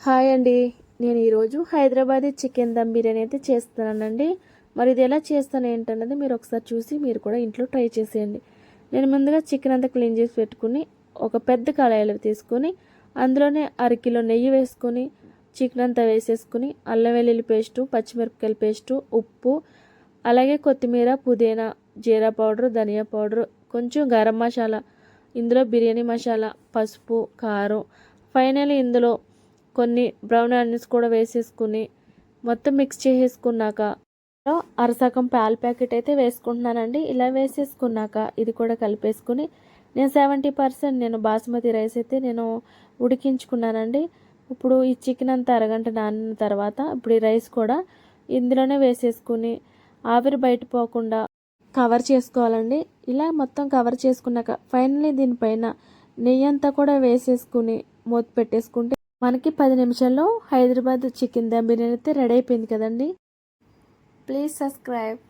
Hi అండి. నేను ఈరోజు హైదరాబాదీ చికెన్ దమ్ బిర్యానీ అయితే చేస్తున్నానండి. మరి ఇది ఎలా చేస్తాను ఏంటన్నది మీరు ఒకసారి చూసి మీరు కూడా ఇంట్లో ట్రై చేసేయండి. నేను ముందుగా చికెన్ అంతా క్లీన్ చేసి పెట్టుకుని ఒక పెద్ద కళాయిలో తీసుకొని అందులోనే అరకిలో నెయ్యి వేసుకొని చికెన్ అంతా వేసేసుకుని అల్లం వెల్లుల్లి పేస్టు పచ్చిమిరపకాయల పేస్టు ఉప్పు అలాగే కొత్తిమీర పుదీనా జీరా పౌడర్ ధనియా పౌడర్ కొంచెం గరం మసాలా ఇందులో బిర్యానీ మసాలా పసుపు కారం ఫైనల్ ఇందులో కొన్ని బ్రౌన్ ఆనియన్స్ కూడా వేసేసుకుని మొత్తం మిక్స్ చేసేసుకున్నాక అరసకం పాల ప్యాకెట్ అయితే వేసుకుంటున్నానండి. ఇలా వేసేసుకున్నాక ఇది కూడా కలిపేసుకుని నేను సెవెంటీ పర్సెంట్ నేను బాస్మతి రైస్ అయితే నేను ఉడికించుకున్నానండి. ఇప్పుడు ఈ చికెన్ అంతా అరగంట నానిన తర్వాత ఇప్పుడు ఈ రైస్ కూడా ఇందులోనే వేసేసుకుని ఆవిరి బయట పోకుండా కవర్ చేసుకోవాలండి. ఇలా మొత్తం కవర్ చేసుకున్నాక ఫైనలీ దీనిపైన నెయ్యి అంతా కూడా వేసేసుకుని మూత పెట్టేసుకుంటే మనకి పది నిమిషాల్లో హైదరాబాద్ చికెన్ దమ్ బిర్యానీ అయితే రెడీ అయిపోయింది కదండి. Please subscribe.